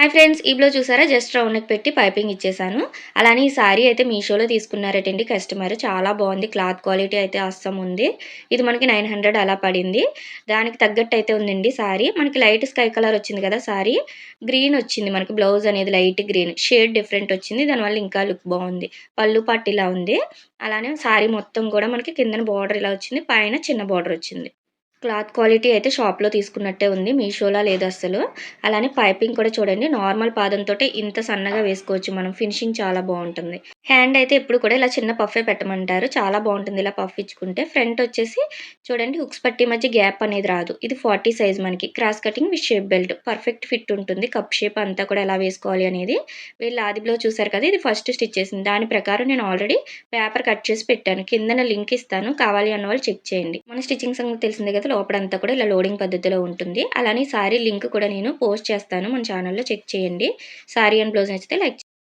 Hi friends ఈ చూసారా? Just రౌండ్కి పెట్టి పైపింగ్ ఇచ్చేసాను. అలానే ఈ సారీ అయితే మీషోలో తీసుకున్నారటండి కస్టమర్ చాలా బాగుంది. క్లాత్ క్వాలిటీ అయితే అస్సం ఉంది. ఇది మనకి నైన్ హండ్రెడ్ అలా పడింది. దానికి తగ్గట్టు అయితే ఉందండి సారీ. మనకి లైట్ స్కై కలర్ వచ్చింది కదా సారీ. గ్రీన్ వచ్చింది. మనకి బ్లౌజ్ అనేది లైట్ గ్రీన్ షేడ్ డిఫరెంట్ వచ్చింది. దానివల్ల ఇంకా లుక్ బాగుంది. పళ్ళు పట్టిలా ఉంది. అలానే సారీ మొత్తం కూడా మనకి కిందన బార్డర్ ఇలా వచ్చింది. పైన చిన్న బార్డర్ వచ్చింది. క్లాత్ క్వాలిటీ అయితే షాప్లో తీసుకున్నట్టే ఉంది మీషోలో లేదు అసలు అలానే పైపింగ్ కూడా చూడండి నార్మల్ పాదంతో ఇంత సన్నగా వేసుకోవచ్చు మనం ఫినిషింగ్ చాలా బాగుంటుంది. హ్యాండ్ అయితే ఎప్పుడు కూడా ఇలా చిన్న పఫే పెట్టమంటారు చాలా బాగుంటుంది ఇలా పఫ్ ఇచ్చుకుంటే. ఫ్రంట్ వచ్చేసి చూడండి హుక్స్ పట్టి మధ్య గ్యాప్ అనేది రాదు. ఇది ఫార్టీ సైజ్ మనకి cross cutting with shape belt perfect fit ఉంటుంది కప్ షేప్ అంతా కూడా ఎలా వేసుకోవాలి అనేది. వీళ్ళు ఆది బ్లౌజ్ చూసారు కదా ఇది ఫస్ట్ స్టిచ్ చేసింది. దాని ప్రకారం నేను ఆల్రెడీ పేపర్ కట్ చేసి పెట్టాను కిందన లింక్ ఇస్తాను కావాలి అన్న వాళ్ళు చెక్ చేయండి. మన స్టిచ్చింగ్ సంగతి తెలిసిందే కదా లోపలంతా కూడా ఇలా లోడింగ్ పద్ధతిలో ఉంటుంది. అలానే సారీ లింక్ కూడా నేను పోస్ట్ చేస్తాను. మన ఛానల్లో చెక్ చేయండి. సారీ అండ్ బ్లౌజ్ నచ్చితే లైక్